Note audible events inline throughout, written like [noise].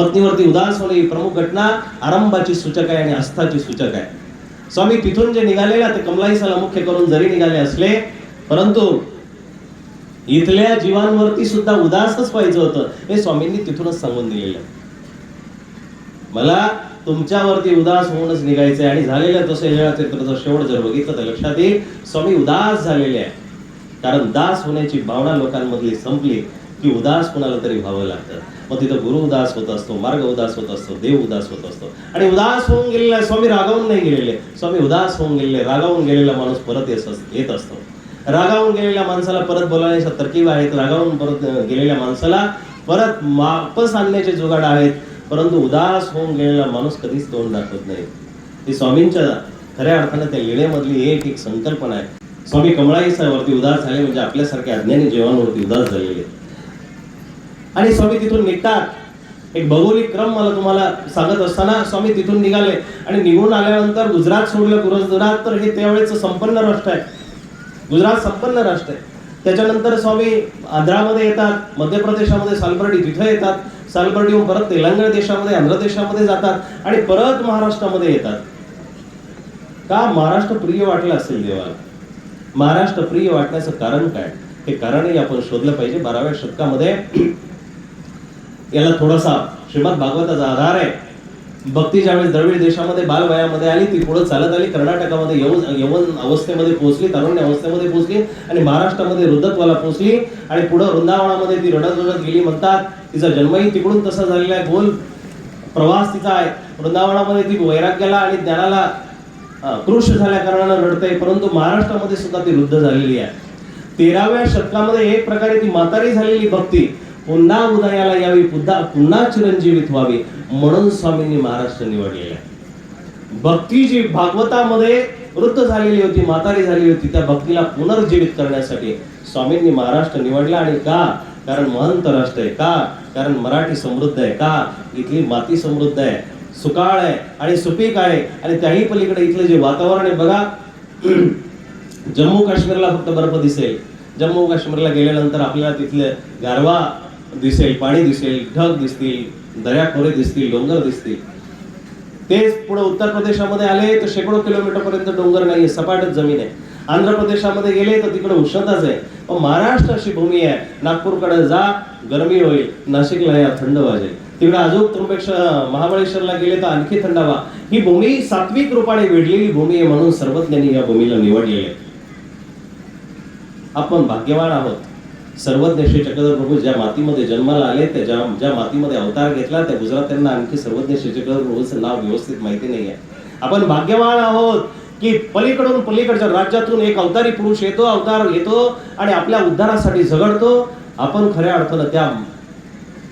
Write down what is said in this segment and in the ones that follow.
पत्नीवरती उदास होणे ही प्रमुख घटना. आरंभाची सूचक आहे आणि अस्थाची सूचक आहे. स्वामी तिथून जे निघालेला ते कमलाईसाला मुख्य करून जरी निघाले असले परंतु इथल्या जीवांवरती सुद्धा उदासच पाहिजे होतं हे स्वामींनी तिथूनच सांगून दिलेलं मला तुमच्यावरती उदास होऊनच निघायचंय आणि झालेलं तसं या चित्राचा शेवट जर बघितलं तर लक्षात येईल स्वामी उदास झालेले आहे कारण दास होण्याची भावना लोकांमधली संपली. की उदास कुणाला तरी व्हावं लागतं. मग तिथं गुरु उदास होत असतो मार्ग उदास होत असतो देव उदास होत असतो. आणि उदास होऊन गेलेला स्वामी रागावून नाही गेलेले. स्वामी उदास होऊन गेलेले रागावून गेलेला माणूस परत येत अस- येत असतो. रागावून गेलेल्या माणसाला परत बोलावण्याच्या तरकीब आहेत रागावून परत गेलेल्या माणसाला परत वापस आणण्याचे जुगाड आहेत. परंतु उदास होऊन गेलेला माणूस कधीच तोंड दाखवत नाही. ही स्वामींच्या खऱ्या अर्थाने त्या लिळेमधली एक एक संकल्पना आहे. स्वामी कमळाईसावरती उदास झाले म्हणजे आपल्यासारख्या अज्ञानी जीवांवरती उदास झालेले. आणि स्वामी तिथून निघतात. एक भौगोलिक क्रम मला तुम्हाला सांगत असताना स्वामी तिथून निघाले आणि निघून आल्यानंतर गुजरात सोडलं. गुजरात तर हे त्यावेळेच संपन्न राष्ट्र आहे. गुजरात संपन्न राष्ट्र आहे. त्याच्यानंतर स्वामी आंध्रामध्ये येतात मध्य प्रदेशामध्ये सालबर्डी तिथं येतात. सालबर्डीहून परत तेलंगणा देशामध्ये आंध्र देशामध्ये जातात आणि परत महाराष्ट्रामध्ये येतात. का महाराष्ट्र प्रिय वाटलं असेल देवाला? महाराष्ट्र प्रिय वाटण्याचं कारण काय? हे कारणही आपण शोधलं पाहिजे बाराव्या शतकामध्ये. याला थोडासा श्रीमद भागवताचा आधार आहे. भक्ती ज्यावेळेस द्रविड देशामध्ये बालवयामध्ये आली ती पुढे चालत आली कर्नाटकामध्ये यवन यवन अवस्थेमध्ये पोहोचली तारुण्य अवस्थेमध्ये पोहोचली आणि महाराष्ट्रामध्ये वृद्धत्वाला पोहोचली आणि पुढे वृंदावनामध्ये ती रडत रडत गेली. म्हणतात तिचा जन्मही तिकडून तसा झालेला आहे. गोल प्रवास तिचा आहे. वृंदावनामध्ये ती वैराग्याला आणि ज्ञानाला कृष झाल्या कारणानं रडते परंतु महाराष्ट्रामध्ये सुद्धा ती वृद्ध झालेली आहे. तेराव्या शतकामध्ये एक प्रकारे ती म्हातारी झालेली भक्ती पुन्हा उदयाला यावी पुन्हा पुन्हा चिरंजीवित व्हावी म्हणून स्वामींनी महाराष्ट्र निवडलेला आहे. भक्ती जी भागवतामध्ये वृद्ध झालेली होती म्हातारी झालेली होती त्या भक्तीला पुनर्जीवित करण्यासाठी स्वामींनी महाराष्ट्र निवडला आणि का? कारण महंत राष्ट्र आहे का? कारण मराठी समृद्ध आहे का? इथली माती समृद्ध आहे सुकाळ आहे आणि सुपीक आहे. आणि त्याही पलीकडे इथलं जे वातावरण आहे बघा [clears throat] जम्मू काश्मीरला फक्त बर्फ दिसेल. जम्मू काश्मीरला गेल्यानंतर आपल्याला तिथले गारवा दिसेल पाणी दिसेल ढग दिसतील दर्याखोरे दिसतील डोंगर दिसतील. तेच पुढे उत्तर प्रदेशामध्ये आले तर शेकडो किलोमीटर पर्यंत डोंगर नाही सपाटच जमीन आहे. आंध्र प्रदेशामध्ये गेले तर तिकडे उष्णताच आहे. पण महाराष्ट्र अशी भूमी आहे नागपूरकडे जा गरमी होईल नाशिकला या थंड वाजेल तिकडे अजून त्र्यंबकेश्वर महाबळेश्वरला गेले तर आणखी थंडावा ही भूमी सात्विक रूपाने वेढलेली भूमी आहे म्हणून सर्वज्ञांनी या भूमीला निवडलेली. आहे आपण भाग्यवान आहोत. सर्वज्ञ चक्रधर प्रभू ज्या मातीमध्ये जन्माला आले त्या ज्या ज्या मातीमध्ये अवतार घेतला त्या गुजरात्यांना आणखी सर्वज्ञ चक्रधर प्रभूचं नाव व्यवस्थित माहिती नाही आहे. आपण भाग्यवान आहोत की पलीकडून पलीकडच्या राज्यातून एक अवतारी पुरुष येतो अवतार घेतो आणि आपल्या उद्धारासाठी झगडतो. आपण खऱ्या अर्थानं त्या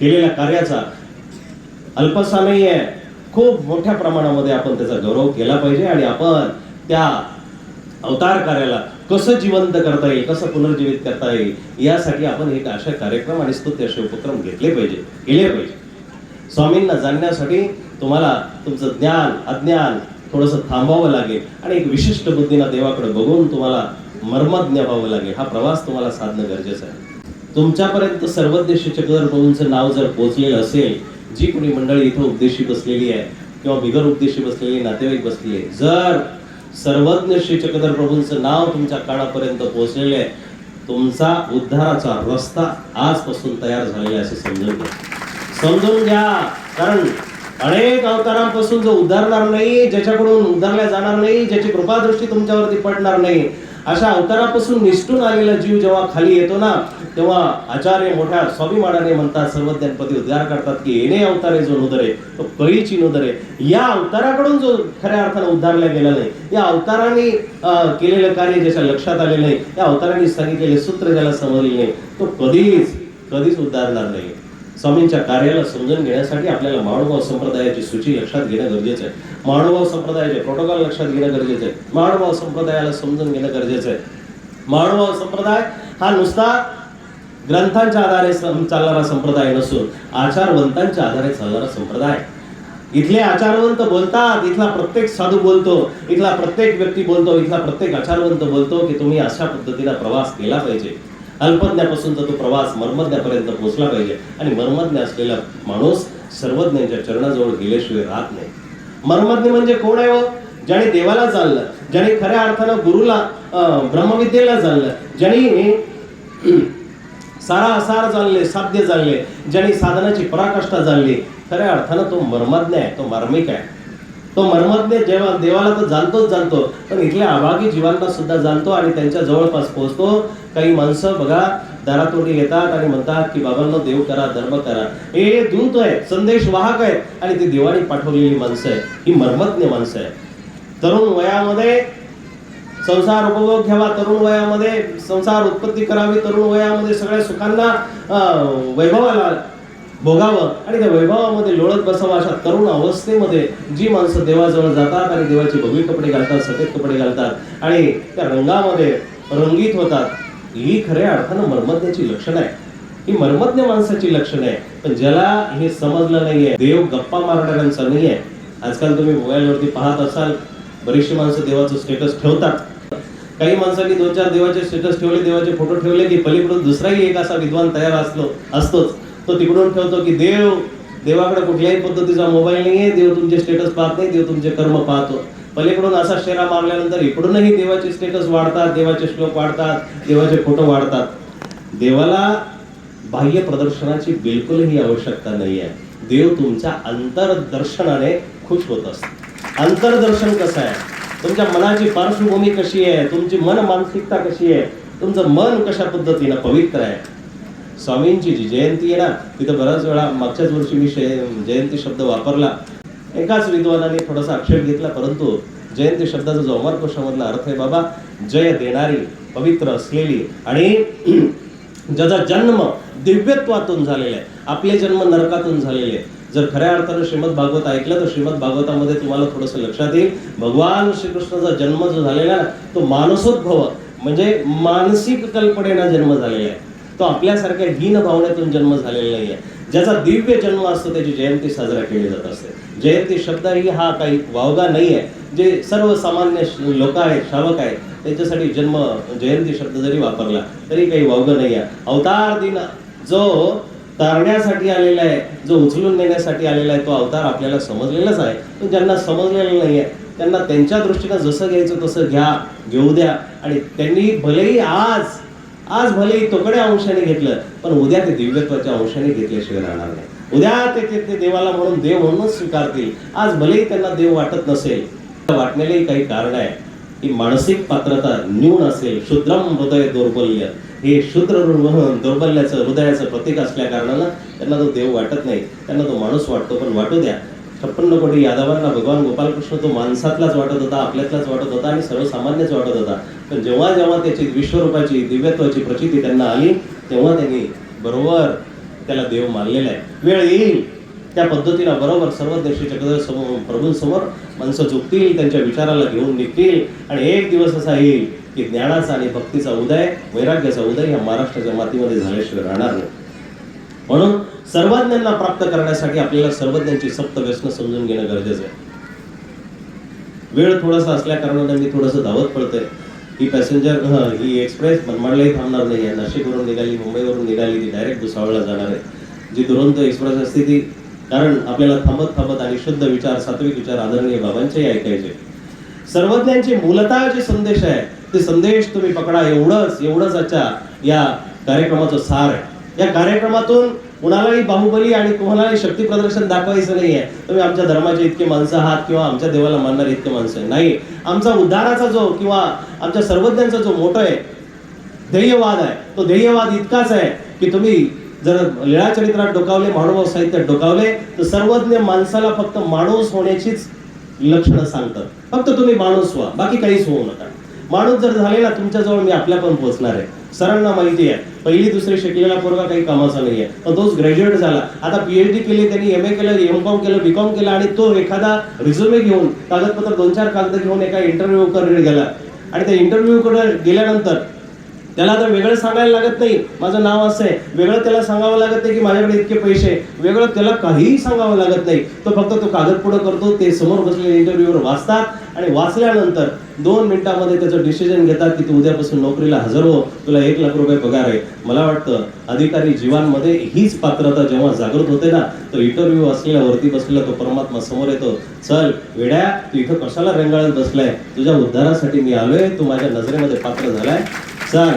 केलेल्या कार्याचा अल्पसा नाही आहे खूप मोठ्या प्रमाणामध्ये आपण त्याचा गौरव केला पाहिजे आणि आपण त्या अवतार कार्याला कसं जिवंत करता येईल कसं पुनर्जीवित करता येईल यासाठी आपण एक अशा कार्यक्रम आणि स्तुत्य असे उपक्रम घेतले पाहिजे केले पाहिजे. स्वामींना जाणण्यासाठी तुम्हाला तुमचं ज्ञान अज्ञान थोडंसं थांबावं लागेल आणि एक विशिष्ट बुद्धीनं देवाकडे बघून तुम्हाला मर्मज्ञ व्हावं लागेल. हा प्रवास तुम्हाला साधणं गरजेचं आहे. तुमच्यापर्यंत सर्वज्ञ श्री चक्रधर प्रभूंचं नाव जर पोहोचलेलं असेल जी कोणी मंडळी इथं उपदेशी बसलेली आहे किंवा बिगर उपदेशी बसलेली नातेवाईक बसलेले जर सर्वज्ञ श्री चक्रधर प्रभूंचं नाव तुमच्या काळापर्यंत पोहोचलेलं आहे. तुमचा उद्धाराचा रस्ता आजपासून तयार झालेला आहे असे समजून घ्या. समजून घ्या कारण अनेक अवतारांपासून जो उद्धारणार नाही ज्याच्याकडून उद्धारल्या जाणार नाही ज्याची कृपादृष्टी तुमच्यावरती पडणार नाही अशा अवतारापासून निष्ठून आलेला जीव जेव्हा खाली येतो ना तेव्हा आचार्य मोठ्या स्वाभिमानाने म्हणतात सर्वज्ञानपती उद्धार करतात की येणे अवतारे जो नुदरे तो कळीची नुदरे. या अवताराकडून जो खऱ्या अर्थानं उद्धारला गेला नाही या अवताराने केलेलं कार्य ज्याच्या लक्षात आले नाही या अवताराने सांगितलेले सूत्र ज्याला समजले नाही तो कधीच कधीच उद्धारणार नाही. स्वामींच्या कार्याला समजून घेण्यासाठी आपल्याला माणूभाव संप्रदायाची सूची लक्षात घेणं गरजेचं आहे. माणूभाव संप्रदायाचे प्रोटोकॉल लक्षात घेणं गरजेचं आहे. माणूभाव संप्रदायाला समजून घेणं गरजेचं आहे. माणूभाव संप्रदाय हा नुसता ग्रंथांच्या आधारे चालणारा संप्रदाय नसून आचारवंतांच्या आधारे चालणारा संप्रदाय इथले आचारवंत बोलतात इथला प्रत्येक साधू बोलतो इथला प्रत्येक व्यक्ती बोलतो इथला प्रत्येक आचारवंत बोलतो की तुम्ही अशा पद्धतीला प्रवास केला पाहिजे. अल्पज्ञापासूनचा तर तो प्रवास मर्मज्ञापर्यंत पोहोचला पाहिजे. आणि मर्मज्ञ असलेला माणूस सर्वज्ञांच्या चरणाजवळ गेल्याशिवाय राहत नाही. मर्मज्ञ म्हणजे कोण आहे हो? ज्याने देवाला चाललं ज्याने खऱ्या अर्थानं गुरुला ब्रह्मविद्येला चाललं ज्याने सारा असार चालले साध्य चालले ज्याने साधनाची पराकाष्ठा चालली खऱ्या अर्थानं तो मर्मज्ञ आहे तो मार्मिक आहे. तो मर्मज्ञ जेव्हा देवाला तर जाणतोच जाणतो. पण इथल्या अभागी जीवांना सुद्धा जाणतो आणि त्यांच्या जवळपास पोहोचतो. काही माणसं बघा दारातोडी येतात आणि म्हणतात की बाबांना देव करा धर्म करा. हे दूत आहे संदेश वाहक आहेत आणि ती देवाने पाठवलेली माणसं आहे ही मर्मज्ञ माणसं आहे तरुण वयामध्ये संसार उपभोग घ्यावा तरुण वयामध्ये संसार उत्पत्ती करावी तरुण वयामध्ये सगळ्या सुखांना वैभवाला भोगावं. आणि त्या वैभवामध्ये लोळत बसावं अशा तरुण अवस्थेमध्ये जी माणसं देवाजवळ जातात आणि देवाची भगवी कपडे घालतात सफेद कपडे घालतात आणि त्या रंगामध्ये रंगीत होतात ही खऱ्या अर्थानं मर्मज्ञाची लक्षणं आहे ही मर्मज्ञ माणसाची लक्षणं आहे पण ज्याला हे समजलं नाहीये देव गप्पा मारणाऱ्यांचा नाहीये. आजकाल तुम्ही मोबाईलवरती पाहत असाल बरीचशी माणसं देवाचं स्टेटस ठेवतात. काही माणसांनी दोन चार देवाचे स्टेटस ठेवले देवाचे फोटो ठेवले की पलीकडून दुसराही एक असा विद्वान तयार असलो असतोच. तो तिकडून ठेवतो की देव देवाकडे कुठल्याही पद्धतीचा मोबाईल नाहीये देव तुमचे स्टेटस पाहत नाही देव तुमचे कर्म पाहतो. पलीकडून असा शेरा मारल्यानंतर इकडूनही देवाचे स्टेटस वाढतात देवाचे श्लोक वाढतात देवाचे फोटो वाढतात. देवाला बाह्य प्रदर्शनाची बिलकुलही आवश्यकता नाही आहे देव तुमच्या अंतरदर्शनाने खुश होत असतो. अंतरदर्शन कसं आहे? तुमच्या मनाची पार्श्वभूमी कशी आहे? तुमची मन मानसिकता कशी आहे? तुमचं मन कशा पद्धतीनं पवित्र आहे? स्वामींची जी जयंती आहे ना तिथं बऱ्याच वेळा मागच्याच वर्षी मी जयंती शब्द वापरला. एकाच विद्वानाने थोडासा आक्षेप घेतला परंतु जयंती शब्दाचा जो अमरकोशामधला अर्थ आहे बाबा जय देणारी पवित्र असलेली आणि [clears throat] ज्याचा जन्म दिव्यत्वातून झालेला आहे आपले जन्म नरकातून झालेले आहे. जर खऱ्या अर्थानं श्रीमद भागवत ऐकलं तर श्रीमद भागवतामध्ये तुम्हाला थोडंसं लक्षात येईल भगवान श्रीकृष्णाचा जन्म जो झालेला ना तो मानसोद्भव म्हणजे मानसिक कल्पनेनं जन्म झालेला आहे. तो आपल्यासारख्या हीन भावनेतून जन्म झालेला नाही आहे ज्याचा दिव्य जन्म असतो त्याची जयंती साजरा केली जात असते. जयंती शब्दही हा काही वावगा नाही आहे जे सर्वसामान्य लोक आहेत श्रावक आहेत त्यांच्यासाठी जन्म जयंती शब्द जरी वापरला तरी काही वावगं नाही आहे अवतार दिन जो तारण्यासाठी आलेला आहे जो उचलून नेण्यासाठी आलेला आहे तो अवतार आपल्याला समजलेलाच आहे. पण ज्यांना समजलेला नाही आहे त्यांना त्यांच्या दृष्टीनं जसं घ्यायचं तसं घ्या घेऊ द्या. आणि त्यांनी भलेही आज आज भलेही तोकड्या अंशाने घेतलं पण उद्या ते दिव्यत्वाच्या अंशाने घेतल्याशिवाय राहणार नाही. उद्या ते ते- देवाला म्हणून देव म्हणूनच स्वीकारतील. आज भलेही त्यांना देव वाटत नसेल वाटण्यालाही काही कारण आहे. ही मानसिक पात्रता न्यून असेल शुद्रम हृदय दौर्बल्य. हे शुद्र म्हणून दौर्बल्याचं हृदयाचं प्रतीक असल्या कारणानं त्यांना तो देव वाटत नाही. त्यांना तो माणूस वाटतो पण वाटू द्या. छप्पन्न कोटी यादवांना भगवान गोपालकृष्ण तो माणसातलाच वाटत होता आपल्यातलाच वाटत होता आणि सर्वसामान्यच वाटत होता. पण जेव्हा जेव्हा त्याची विश्वरूपाची दिव्यत्वाची प्रचिती त्यांना आली तेव्हा त्यांनी बरोबर त्याला देव मानलेला आहे. वेळ येईल त्या पद्धतीनं बरोबर सर्व देशी चक्र समोर प्रभूंसमोर माणसं झुकतील त्यांच्या विचाराला घेऊन निघतील आणि एक दिवस असा येईल की ज्ञानाचा आणि भक्तीचा उदय वैराग्याचा उदय ह्या महाराष्ट्राच्या मातीमध्ये झाल्याशिवाय राहणार नाही. म्हणून सर्वज्ञांना प्राप्त करण्यासाठी आपल्याला सर्वज्ञांची सप्त व्यसन समजून घेणं गरजेचं आहे. वेळ थोडासा असल्या कारणाने मी थोडंसं धावत पडतोय. ही पॅसेंजर ही एक्सप्रेस मनमाडलाही थांबणार नाही. आहे नाशिकवरून निघाली मुंबईवरून निघाली ती डायरेक्ट भुसावळला जाणार आहे. जी दुरंत एक्सप्रेस असते ती कारण आपल्याला थांबत थांबत आणि शुद्ध विचार सात्विक विचार आदरणीय बाबांचेही ऐकायचे. सर्वज्ञांचे मूलतः जे संदेश आहे ते संदेश तुम्ही पकडा. एवढंच एवढंच आजच्या या कार्यक्रमाचं सार आहे. या कार्यक्रमातून कुणालाही बाहुबली आणि कोणालाही शक्ती प्रदर्शन दाखवायचं नाहीये. तुम्ही आमच्या धर्माचे इतके माणसं आहात किंवा आमच्या देवाला मानणारे इतके माणसं नाही. आमचा उद्धाराचा जो किंवा आमच्या सर्वज्ञांचा जो मोठा आहे ध्येयवाद आहे तो ध्येयवाद इतकाच आहे की तुम्ही जर लीळा चरित्रात डोकावले मानव साहित्यात डोकावले तर सर्वज्ञ माणसाला फक्त माणूस होण्याचीच लक्षणं सांगतात. फक्त तुम्ही माणूस व्हा बाकी काहीच होऊ नका. माणूस जर झालेला तुमच्याजवळ मी आपल्या पण पोहोचणार आहे. सरांना माहिती आहे. पहिली दुसरी शिकलेला पोरगा काही कामाचा नाही आहे पण तोच ग्रॅज्युएट झाला. आता पीएचडी केली त्यांनी एम ए केलं एम कॉम केलं बी कॉम केलं आणि तो एखादा रिझ्युमे घेऊन कागदपत्र दोन चार कागद घेऊन एका इंटरव्ह्यू कडे गेला. आणि त्या इंटरव्ह्यूकडे गेल्यानंतर त्याला आता वेगळं सांगायला लागत नाही. माझं नाव असं आहे. वेगळं त्याला सांगावं लागत नाही की माझ्याकडे इतके पैसे वेगळं त्याला काहीही सांगावं लागत नाही. तो फक्त तो कागद पुढं करतो ते समोर बसलेले इंटरव्ह्यूवर वाचतात. आणि वाचल्यानंतर दोन मिनिटांमध्ये त्याचं डिसिजन घेतात की तू उद्यापासून नोकरीला हजर हो तुला एक लाख रुपये पगार आहे. मला वाटतं अधिकारी जीवांमध्ये हीच पात्रता जेव्हा जागृत होते ना तो इंटरव्ह्यू असलेला वरती बसलेला तो परमात्मा समोर येतो. चल वेड्या तू इथं कशाला रेंगाळत बसलाय? तुझ्या उद्धारासाठी मी आलोय तू माझ्या नजरेमध्ये पात्र झालाय. चल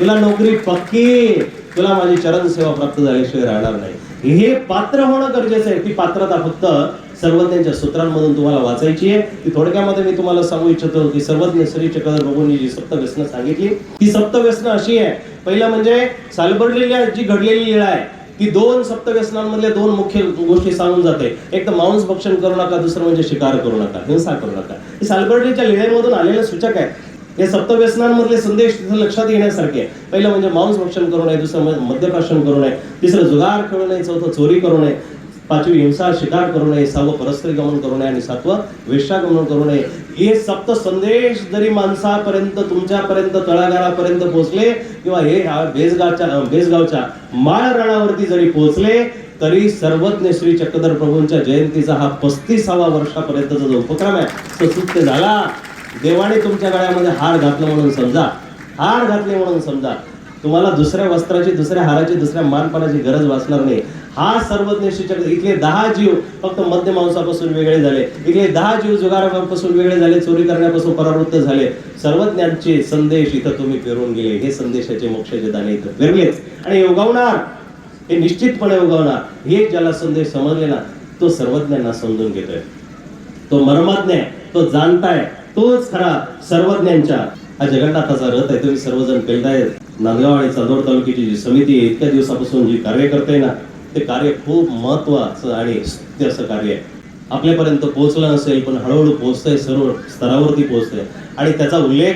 तुला नोकरी पक्की. तुला माझी चरण सेवा प्राप्त झाल्याशिवाय राहणार नाही. हे पात्र होणं गरजेचं आहे. ती पात्रता फक्त सर्व त्यांच्या सूत्रांमधून तुम्हाला वाचायची आहे. ती थोडक्यामध्ये मी तुम्हाला सांगू इच्छितो की सर्वज्ञ श्री चक्रधर बघून जी सप्तव्यसनं सांगितली ती सप्तव्यसनं अशी आहे. पहिलं म्हणजे सालबर्डलेल्या जी घडलेली लीळा आहे ती दोन सप्तव्यसनांमधल्या दोन मुख्य गोष्टी सांगून जाते. एक तर मांस भक्षण करू नका दुसरं म्हणजे शिकार करू नका हिंसा करू नका. हे सालबर्डीच्या लिळेमधून आलेलं सूचक आहे. हे सप्तव्यसनांमधले संदेश लक्षात येण्यासारखे पहिलं म्हणजे मांस भक्षण करू नये दुसरं म्हणजे मद्यप्राशन करू नये तिसरं जुगार खेळू नये चौथं चोरी करू नये. पाचवी हिंसा शिकार करू नये सहावं परस्त्री गमन करू नये आणि सातवं वेश्यागमन करू नये. हे सप्त संदेश जरी माणसापर्यंत तुमच्यापर्यंत तळागाळापर्यंत पोहोचले किंवा हे बेसगावच्या बेसगावच्या माळ रणावरती जरी पोहोचले तरी सर्वज्ञ श्री चक्रधर प्रभूंच्या जयंतीचा हा पस्तीसावा वर्षापर्यंतचा जो उपक्रम आहे तो सुत्य झाला. देवाने तुमच्या गळ्यामध्ये हार घातलं म्हणून समजा हार घातले म्हणून समजा तुम्हाला दुसऱ्या वस्त्राची दुसऱ्या हाराची दुसऱ्या मानपानाची गरज वाचणार नाही. हा सर्वज्ञ इथले दहा जीव फक्त मध्य मांसापासून वेगळे झाले. इथले दहा जीव जुगारापासून वेगळे झाले चोरी करण्यापासून परावृत्त झाले. सर्वज्ञांचे संदेश इथं तुम्ही फिरून गेले. हे संदेशाचे मोक्षाचे दाने इथं फिरलेच आणि उगवणार हे निश्चितपणे उगवणार. हे ज्याला संदेश समजले ना तो सर्वज्ञांना समजून घेतोय. तो मर्मज्ञ आहे तो जाणताय तोच खरा सर्वज्ञांच्या. हा जगन्नाथाचा रथ आहे तुम्ही सर्वजण पेलताय नांदगाव आणि चांदोड तालुक्याची जी समिती इतक्या दिवसापासून जी कार्य करते ना ते कार्य खूप महत्वाचं आणि स्तुत्य असं कार्य आहे. आपल्यापर्यंत पोहोचलं नसेल पण हळूहळू पोहोचतंय सर्व स्तरावरती पोहोचतंय. आणि त्याचा उल्लेख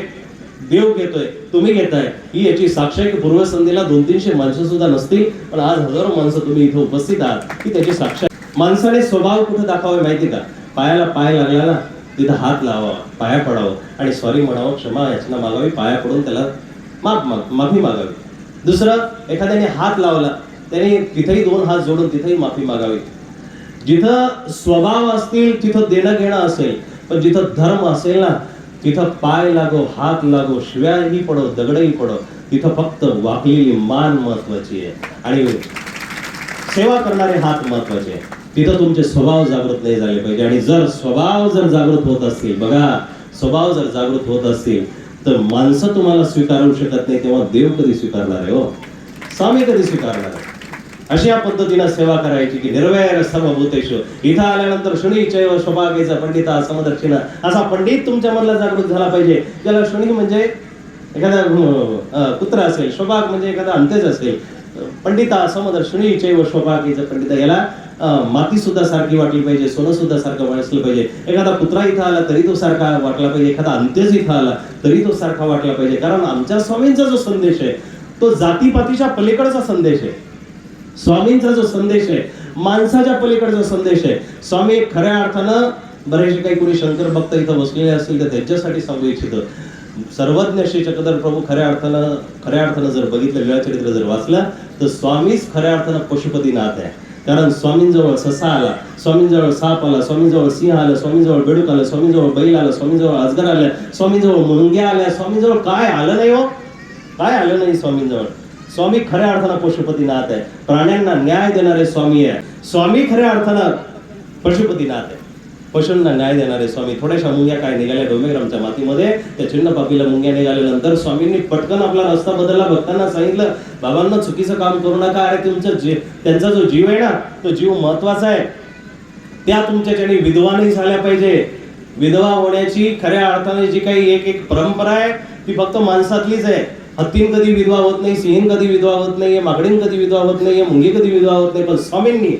देव घेतोय तुम्ही घेताय. ही याची साक्ष आहे की पूर्वसंधीला दोन तीनशे माणसं सुद्धा नसतील पण आज हजारो माणसं तुम्ही इथे उपस्थित आहात. ही त्याची साक्ष आहे. माणसाने स्वभाव कुठे दाखवावे माहिती का? पायाला पाय लागला ना तिथं हात लावावा पाया पडावं. आणि सॉरी म्हणावं क्षमा याचना मागावी पाया पडून त्याला माफ माग माफी मागावी. दुसरं एखाद्याने हात लावला त्याने तिथेही दोन हात जोडून तिथेही माफी मागावी. जिथं स्वभाव असतील तिथं देणं घेणं असेल पण जिथं धर्म असेल ना तिथं पाय लागो हात लागो शिव्याही पडो दगडही पडो तिथं फक्त वाकलेली मान महत्वाची आहे. आणि सेवा करणारे हात महत्त्वाचे आहे. तिथं तुमचे स्वभाव जागृत नाही झाले पाहिजे. आणि जर स्वभाव जर जागृत होत असतील बघा स्वभाव जर जागृत होत असतील तर माणसं तुम्हाला स्वीकारू शकत नाही तेव्हा देव कधी स्वीकारणार आहे हो? स्वामी कधी स्वीकारणार आहे? अशा पद्धतीनं सेवा करायची की निर्वैर सर्व भूतेषु इथं आल्यानंतर शनी चैव स्वभागेचा पंडिता समदक्षिणा असा पंडित तुमच्यामधला जागृत झाला पाहिजे. ज्याला शनी म्हणजे एखादा पुत्र असेल शोभाग म्हणजे एखादा अंत्यज असेल पंडिता समदर चैव शोभागेचा पंडिता याला माती सुद्धा सारखी वाटली पाहिजे सोनं सुद्धा सारखं वाटलं पाहिजे. एखादा कुत्रा इथं आला तरी तो सारखा वाटला पाहिजे. एखादा अंत्यज इथं आला तरी तो सारखा वाटला पाहिजे. कारण आमच्या स्वामींचा जो संदेश आहे तो जातीपातीच्या पलीकडचा संदेश आहे. स्वामींचा जो संदेश आहे माणसाच्या पलीकडचा संदेश आहे स्वामी खऱ्या अर्थानं बरेचसे काही कोणी शंकर भक्त इथं बसलेले असतील तर त्यांच्यासाठी सांगू इच्छितो. सर्वज्ञ श्री चक्रधर प्रभू खऱ्या अर्थानं खऱ्या अर्थानं जर बघितलं वेळाचरित्र जर वाचलं तर स्वामीच खऱ्या अर्थानं पशुपतीनाथ आहे. कारण स्वामींजवळ ससा आला स्वामींजवळ साप आला स्वामींजवळ सिंह आला स्वामींजवळ बेडूक आला स्वामींजवळ बैल आला स्वामींजवळ अजगर आल्या स्वामींजवळ मुंग्या आल्या स्वामींजवळ काय आलं नाही हो? काय आलं नाही स्वामींजवळ? स्वामी खऱ्या अर्थानं पशुपतीनाथ आहे. प्राण्यांना न्याय देणारे स्वामी आहे. स्वामी खऱ्या अर्थानं पशुपतीनाथ आहे. पशूंना न्याय देणारे स्वामी. थोड्याशा मुंग्या काय निघाल्या डोमेग्रामच्या मातीमध्ये. त्या चिन्ह पापीला मुंग्या निघाल्यानंतर स्वामींनी पटकन आपला रस्ता बदलला. भक्तांना सांगितलं बाबांना चुकीचं काम करू नका. अरे तुमचं जे त्यांचा जो जीव आहे ना तो जीव महत्त्वाचा आहे. त्या तुमच्याच्याने विधवा झाल्या पाहिजे. विधवा होण्याची खऱ्या अर्थाने जी काही एक एक परंपरा आहे ती फक्त माणसातलीच आहे. हत्तीन कधी विधवा होत नाही सिंहीन कधी विधवा होत नाहीये मागडीन कधी विधवा होत नाही मुंगी कधी विधवा होत नाही पण स्वामींनी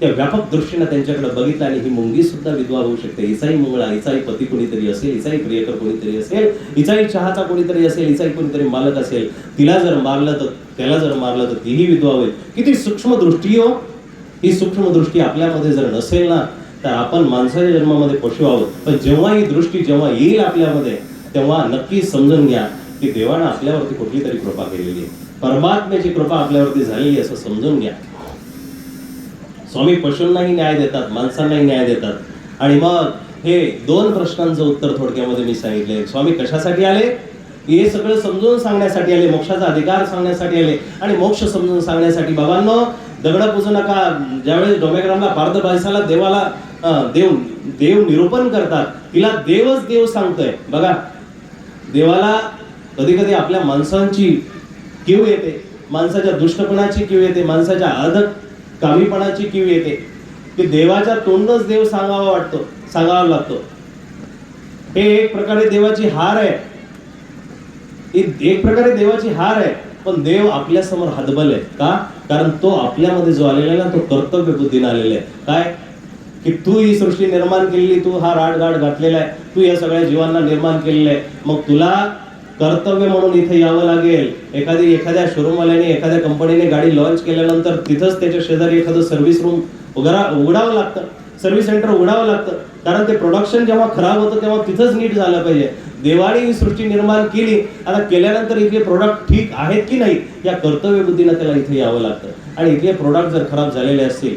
त्या व्यापक दृष्टीने त्यांच्याकडे बघितलं आणि ही मुंगी सुद्धा विधवा होऊ शकते. हिचाही मुंगळा हिचाही पती कोणीतरी असेल हिचाही प्रियकर कोणीतरी असेल हिचाही चहाचा कोणीतरी असेल हिचाही कोणीतरी मालक असेल तिला जर मारलं तर त्याला जर मारलं तर तीही विधवा होईल. किती सूक्ष्म दृष्टी हो. ही सूक्ष्म दृष्टी आपल्यामध्ये जर नसेल ना तर आपण माणसाच्या जन्मामध्ये पशु आहोत. पण जेव्हा ही दृष्टी जेव्हा येईल आपल्यामध्ये तेव्हा नक्की समजून घ्या. की देवानं आपल्यावरती कुठली तरी कृपा केलेली आहे. परमात्म्याची कृपा आपल्यावरती झालेली असं समजून घ्या. स्वामी पशूंनाही न्याय देतात माणसांनाही न्याय देतात. आणि मग हे दोन प्रश्नांचं उत्तर थोडक्यामध्ये मी सांगितले स्वामी कशासाठी आले? हे सगळं समजून सांगण्यासाठी आले मोक्षाचा अधिकार सांगण्यासाठी आले. आणि मोक्ष समजून सांगण्यासाठी बाबांनो दगड पुजू नका. ज्यावेळेस डोमेग्रामला पार्थ देवाला देव देव निरूपण करतात तिला देवच देव सांगतोय. बघा देवाला कधी कधी आपल्या माणसांची किव येते. माणसाच्या दुष्टपणाची किव येते. माणसाच्या अधक कामीपणाची किव येते. की देवाच्या तोंडच देव सांगावा वाटतो सांगावा लागतो. हे एक प्रकारे देवाची हार आहे. एक प्रकारे देवाची हार आहे. पण देव आपल्यासमोर हतबल आहे. का? कारण तो आपल्यामध्ये जो आलेला आहे ना तो कर्तव्य बुद्धीने आलेला आहे. काय? की तू ही सृष्टी निर्माण केलेली तू हा राडगाड घातलेला आहे. तू या सगळ्या जीवांना निर्माण केलेला आहे. मग तुला कर्तव्य म्हणून इथे यावं लागेल. एखादी एखाद्या शोरूमवाल्याने एखाद्या कंपनीने गाडी लॉन्च केल्यानंतर तिथंच त्याच्या शेजारी एखादं सर्व्हिस रूम उघडा उघडावं लागतं. सर्व्हिस सेंटर उघडावं लागतं. कारण ते प्रोडक्शन जेव्हा खराब होतं तेव्हा तिथंच नीट झालं पाहिजे. देवाळी ही सृष्टी निर्माण केली. आता केल्यानंतर इथले प्रोडक्ट ठीक आहेत की नाही या कर्तव्य बुद्धीनं त्याला इथे यावं लागतं. आणि इथले प्रोडक्ट जर खराब झालेले असतील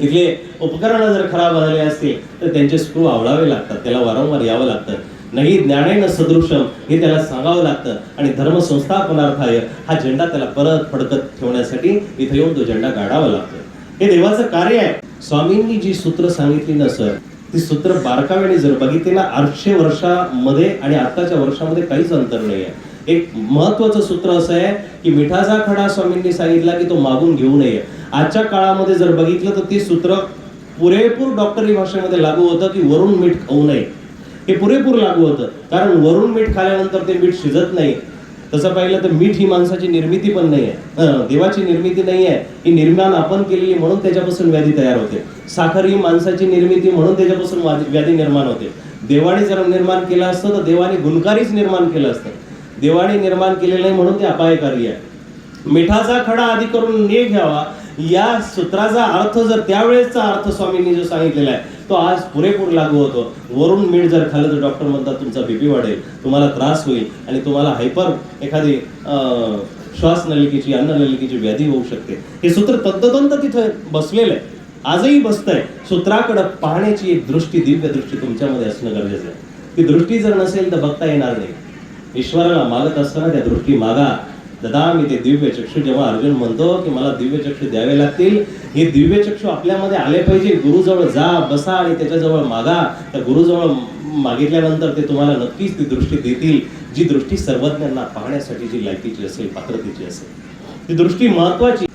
इथले उपकरणं जर खराब झाले असतील तर त्यांचे स्क्रू आवडावे लागतात. त्याला वारंवार यावं लागतं. नाही ज्ञानेन सदृशम हे त्याला सांगावं लागतं. आणि धर्म संस्थापनार्थाय हा झेंडा त्याला परत फडकत ठेवण्यासाठी इथे येऊन तो झेंडा गाडावा लागतो हे देवाचं कार्य आहे. स्वामींनी जी सूत्र सांगितली ना सर ती सूत्र बारकाव्याने जर बघितली ना आठशे वर्षामध्ये आणि आताच्या वर्षामध्ये काहीच अंतर नाही आहे एक महत्वाचं सूत्र असं आहे की मिठाचा खडा स्वामींनी सांगितला की तो मागून घेऊ नये. आजच्या काळामध्ये जर बघितलं तर ते सूत्र पुरेपूर डॉक्टरी भाषेमध्ये लागू होतं की वरून मीठ खाऊ नये. हे पुरेपूर लागू होतं. कारण वरून मीठ खाल्यानंतर ते मीठ शिजत नाही तसं पाहिलं तर मीठ ही माणसाची निर्मिती पण नाही आहे देवाची निर्मिती नाही आहे ही निर्माण आपण केलेली म्हणून त्याच्यापासून व्याधी तयार होते. साखर ही माणसाची निर्मिती म्हणून त्याच्यापासून वादी- व्याधी निर्माण होते. देवाने जर निर्माण केलं असतं तर देवाने गुणकारीच निर्माण केलं असतं. देवाने निर्माण केलेलं नाही म्हणून ते अपायकारी आहे. मिठाचा खडा आधी करून ने घ्यावा. या सूत्राचा अर्थ जर त्यावेळेसचा अर्थ स्वामींनी जो सांगितलेला आहे तो आज पुरेपूर लागू होतो. वरून मीठ जर खाल्लं तर डॉक्टर म्हणतात तुमचा बीपी वाढेल तुम्हाला त्रास होईल आणि तुम्हाला हायपर एखादी श्वासनलिकेची अन्ननलिकेची व्याधी होऊ शकते. हे सूत्र तंतोतंत तिथं बसलेलं आहे. आजही बसतंय. सूत्राकडं पाहण्याची एक दृष्टी दिव्य दृष्टी तुमच्यामध्ये असणं गरजेचं आहे. ती दृष्टी जर नसेल तर बघता येणार नाही. ईश्वराला मागत असताना त्या दृष्टी मागा. दादा मी ते दिव्य चक्षु जेव्हा अर्जुन म्हणतो की मला दिव्य चक्षु द्यावे लागतील हे दिव्य चक्षु आपल्यामध्ये आले पाहिजे. गुरुजवळ जा बसा आणि त्याच्याजवळ मागा. त्या गुरुजवळ मागितल्यानंतर ते तुम्हाला नक्कीच ती दृष्टी देतील जी दृष्टी सर्वज्ञांना पाहण्यासाठी जी लायकीची असेल पात्रतेची असेल. ती दृष्टी महत्वाची.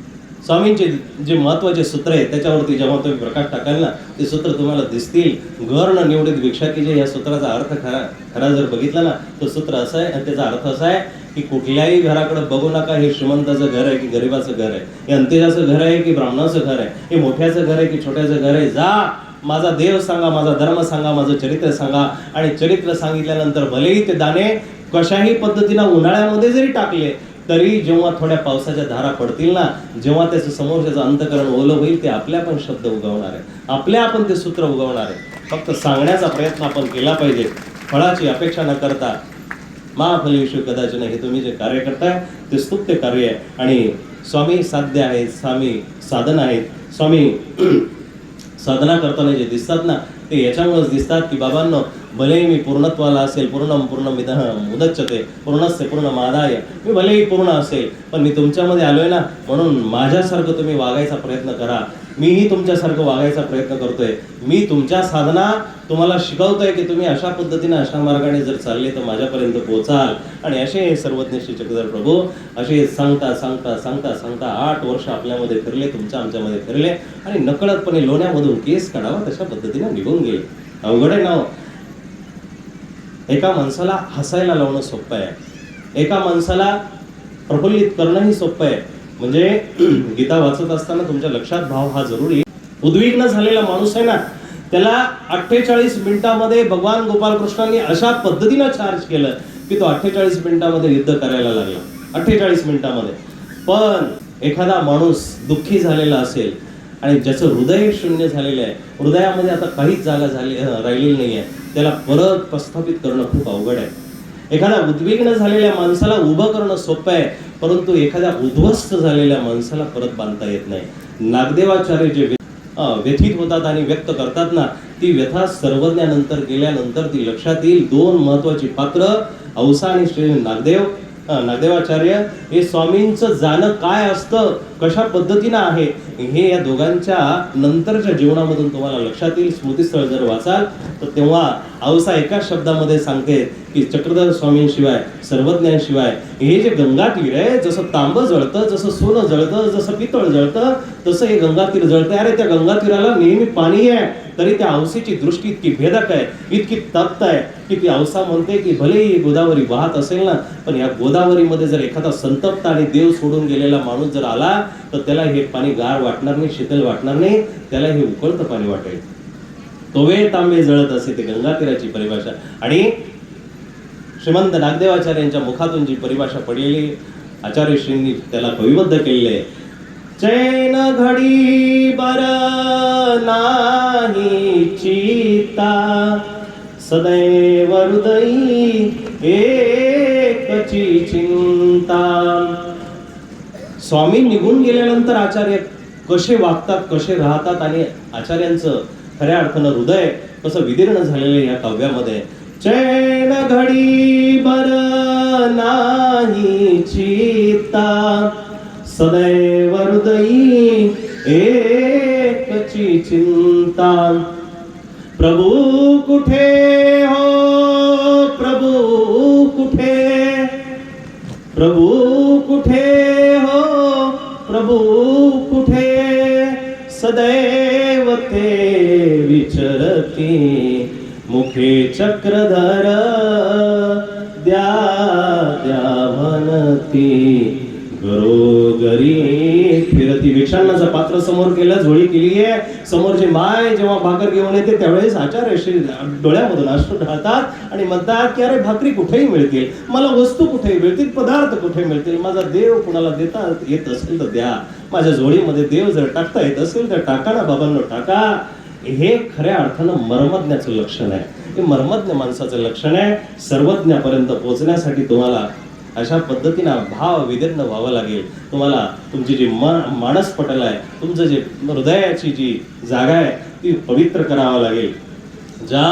स्वामींचे जे महत्त्वाचे सूत्र आहे त्याच्यावरती जेव्हा तुम्ही प्रकाश टाकाल ना ते सूत्र तुम्हाला दिसतील. घर न निवडीत भिक्षा की जे या सूत्राचा अर्थ खरा खरा जर बघितला ना तो सूत्र असं आहे आणि त्याचा अर्थ असा आहे की कुठल्याही घराकडे बघू नका हे श्रीमंताचं घर आहे की गरीबाचं घर आहे. हे अंत्यजाचं घर आहे की ब्राह्मणाचं घर आहे. हे मोठ्याचं घर आहे की छोट्याचं घर आहे? जा माझा देव सांगा माझा धर्म सांगा माझं चरित्र सांगा. आणि चरित्र सांगितल्यानंतर भलेही ते दाणे कशाही पद्धतीनं उन्हाळ्यामध्ये जरी टाकले तरी जेव्हा थोड्या पावसाच्या धारा पडतील ना जेव्हा त्याचं समोरच्याचं अंतकरण ओलं होईल ते आपल्या पण शब्द उगवणार आहे आपल्या आपण ते सूत्र उगवणार आहे फक्त सांगण्याचा प्रयत्न आपण केला पाहिजे. फळाची अपेक्षा न करता महाफलेश्वर कदाचित हे तुम्ही जे कार्य करताय ते स्तुत्य कार्य आहे. आणि स्वामी साध्य आहेत स्वामी साधन आहेत. स्वामी [clears throat] साधना करताना जे दिसतात ना ते याच्यामुळेच दिसतात की बाबांनो भलेही मी पूर्णत्वाला असेल पूर्ण पूर्ण मिद मुदच्छते पूर्णस्य पूर्ण मादाय मी भलेही पूर्ण असेल पण मी तुमच्यामध्ये आलोय ना म्हणून माझ्यासारखं तुम्ही वागायचा प्रयत्न करा. मीही तुमच्यासारखं वागायचा प्रयत्न करतोय. मी तुमच्या साधना तुम्हाला शिकवतोय की तुम्ही अशा पद्धतीने अशा मार्गाने जर चालले तर माझ्यापर्यंत पोहोचाल आणि असे हे सर्वज्ञ श्री चक्रधर प्रभू असे सांगता सांगता सांगता सांगता आठ वर्ष आपल्यामध्ये फिरले तुमच्या आमच्यामध्ये फिरले. आणि नकळतपणे लोण्यामधून केस काढावा तशा पद्धतीने निघून गेले. अवघड आहे ना हो. एका माणसाला हसायला लावणं सोपं आहे. एका माणसाला प्रफुल्लित करणंही सोपं आहे. म्हणजे [clears throat] गीता वाचत असताना तुमच्या लक्षात भाव हा जरुरी. उद्विग्न झालेला माणूस आहे ना त्याला अठ्ठेचाळीस मिनिटामध्ये भगवान गोपालकृष्णांनी अशा पद्धतीनं चार्ज केलं की तो अठ्ठेचाळीस मिनिटामध्ये युद्ध करायला लागला. अठ्ठेचाळीस मिनिटामध्ये. पण एखादा माणूस दुःखी झालेला असेल आणि ज्याचं हृदय शून्य झालेलं आहे हृदयामध्ये आता काहीच जागा झाली राहिलेली नाही आहे त्याला परत प्रस्थापित करणं खूप अवघड आहे. एखाद्या उद्विग्न झालेल्या माणसाला उभं करणं सोपं आहे परंतु एखाद्या उद्ध्वस्त झालेल्या माणसाला परत बांधता येत नाही. नागदेवाचार्य जे व्यथित होतात आणि व्यक्त करतात ना ती व्यथा सर्वज्ञानंतर गेल्यानंतर ती लक्षात येईल. दोन महत्वाची पात्र औसा आणि श्री नागदेव नागदेवाचार्य हे स्वामींचं जाणं काय असतं? कशा पद्धतीनं आहे हे या दोघांच्या नंतरच्या जीवनामधून तुम्हाला लक्षात येईल. स्मृतीस्थळ जर वाचाल तर तेव्हा औसा एकाच शब्दामध्ये सांगते की चक्रधर स्वामींशिवाय सर्वज्ञांशिवाय हे जे गंगा तीर आहे जसं तांबं जळतं जसं सोनं जळतं जसं पितळ जळतं तसं हे गंगा तीर जळतं अरे त्या गंगा तीराला नेहमी पाणी आहे तरी त्या औसीची दृष्टी इतकी भेदक आहे इतकी तप्त आहे की ती औसा म्हणते की भलेही गोदावरी वाहत असेल ना पण या गोदावरीमध्ये जर एखादा संतप्त आणि देव सोडून गेलेला माणूस जर आला तर त्याला हे पाणी गार वाटणार नाही शीतल वाटणार नाही त्याला हे उकळतं पाणी वाटेल तोवे तांबे जळत असे ते गंगा तीराची परिभाषा. आणि श्रीमंत नागदेवाचार्यांच्या मुखातून जी परिभाषा पडलेली आचार्यश्रींनी त्याला कविबद्ध केलेले आहे. चैन घडी बर नाही चिता सदैव हृदयी एकची चिंता. स्वामी निघून गेल्यानंतर आचार्य कसे वागतात कसे राहतात आणि आचार्यांचं खऱ्या अर्थानं हृदय कसं विदीर्ण झालेलं आहे या काव्यामध्ये? चैन घडी बर नाही चिता सदैव हृदयी एकची चिंता. प्रभू कुठे सदैव ते विचरती मुखे चक्रधर द्या द्या म्हणती घरोघरी भिक्षांनाचं पात्र समोर केलं झोळी केली आहे समोरची माय जेव्हा भाकर घेऊन येते त्यावेळेस आचार्य डोळ्यामधून अश्रू राहतात आणि म्हणतात की अरे भाकरी कुठेही मिळतील? मला वस्तू कुठेही मिळतील? पदार्थ कुठे मिळतील? माझा देव कुणाला देता येत असेल तर द्या. माझ्या झोळीमध्ये देव जर टाकता येत असेल तर टाका ना बाबांनो टाका. हे खऱ्या अर्थानं मर्मज्ञाचं लक्षण आहे. हे मर्मज्ञ माणसाचं लक्षण आहे. सर्वज्ञापर्यंत पोहोचण्यासाठी तुम्हाला अशा पद्धतीनं भाव विदीर्ण व्हावं लागेल. तुम्हाला तुमची जी मन मानस पटल आहे तुमचं जे हृदयाची जी जागा आहे ती पवित्र करावं लागेल. ज्या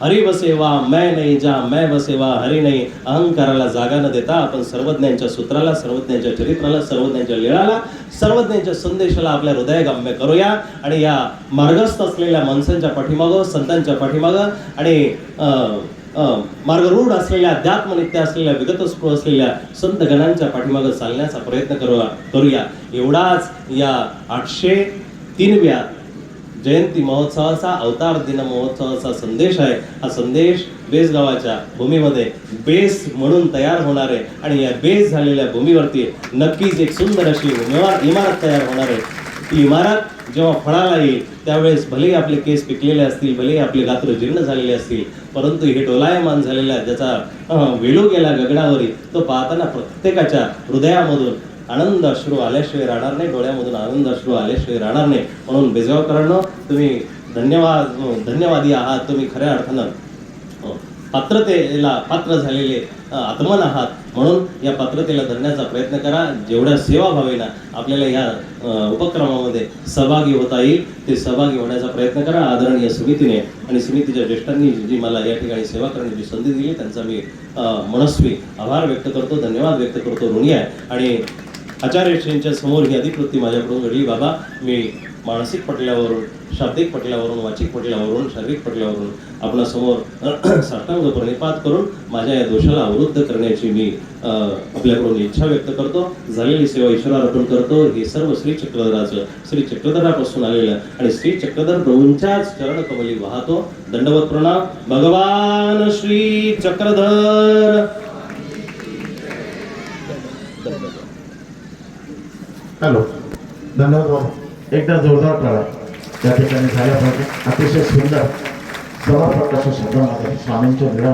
हरी बसेवा मै नाही ज्या मै बसेवा हरी नाही अहंकाराला जागा न देता आपण सर्वज्ञांच्या सूत्राला सर्वज्ञांच्या चरित्राला सर्वज्ञांच्या लीळाला सर्वज्ञांच्या संदेशाला आपल्या हृदयगम्य करूया आणि या मार्गस्थ असलेल्या माणसांच्या पाठीमागं संतांच्या पाठीमागं आणि मार्गरूढ असलेल्या अध्यात्मनित्य असलेल्या विगत विगतस्पृह असलेल्या संत गणांच्या पाठीमागं चालण्याचा प्रयत्न करूया करूया. एवढाच या आठशे तीनव्या जयंती महोत्सवाचा अवतार दिन महोत्सवाचा संदेश आहे. हा संदेश बेसगावाच्या भूमीमध्ये बेस म्हणून तयार होणार आहे आणि या बेस झालेल्या भूमीवरती नक्कीच एक सुंदर अशी इमारत तयार होणार आहे. ती इमारत जेव्हा फळाला येईल त्यावेळेस भलेही आपले केस पिकलेले असतील भलेही आपले गात्र जीर्ण झालेले असतील परंतु हे डोलायमान झालेला ज्याचा वेळू गेला गगडावरी तो पाहताना प्रत्येकाच्या हृदयामधून आनंद अश्रू आल्याशिवाय राहणार नाही डोळ्यामधून आनंद अश्रू आल्याशिवाय राहणार नाही. म्हणून बेजगावकरांनो तुम्ही धन्यवाद धन्यवादी आहात तुम्ही खऱ्या अर्थानं पात्रतेला पात्र झालेले आत्मन आहात. म्हणून या पात्रतेला धरण्याचा प्रयत्न करा. जेवढ्या सेवा भावेना आपल्याला या उपक्रमामध्ये सहभागी होता येईल ते सहभागी होण्याचा प्रयत्न करा. आदरणीय समितीने आणि समितीच्या ज्येष्ठांनी जी मला या ठिकाणी सेवा करण्याची संधी दिली त्यांचा मी मनस्वी आभार व्यक्त करतो धन्यवाद व्यक्त करतो ऋणी आहे. आणि आचार्यश्रींच्या समोर ही अधिकृती माझ्याकडून घडली. बाबा मी मानसिक पटल्यावरून शाब्दिक पटल्यावरून वाचिक पटल्यावरून शारीरिक पटल्यावरून आपणासमोर [clears throat] साष्टांग प्रणिपात करून माझ्या या दोषाला अवरुद्ध करण्याची मी आपल्याकडून इच्छा व्यक्त करतो. झालेली सेवा ईश्वरा अर्पण करतो. हे सर्व श्री चक्रधराचं श्री चक्रधरापासून आलेलं आणि श्री चक्रधर प्रभूंच्याच चरणकमली वाहतो. दंडवत प्रणाम. भगवान श्री चक्रधर. हॅलो. धन्यवाद एकदा जोरदार करा त्या ठिकाणी झाल्या पाहिजे अतिशय सुंदर समर्पक अशा शब्दामध्ये स्वामींच्या वेळा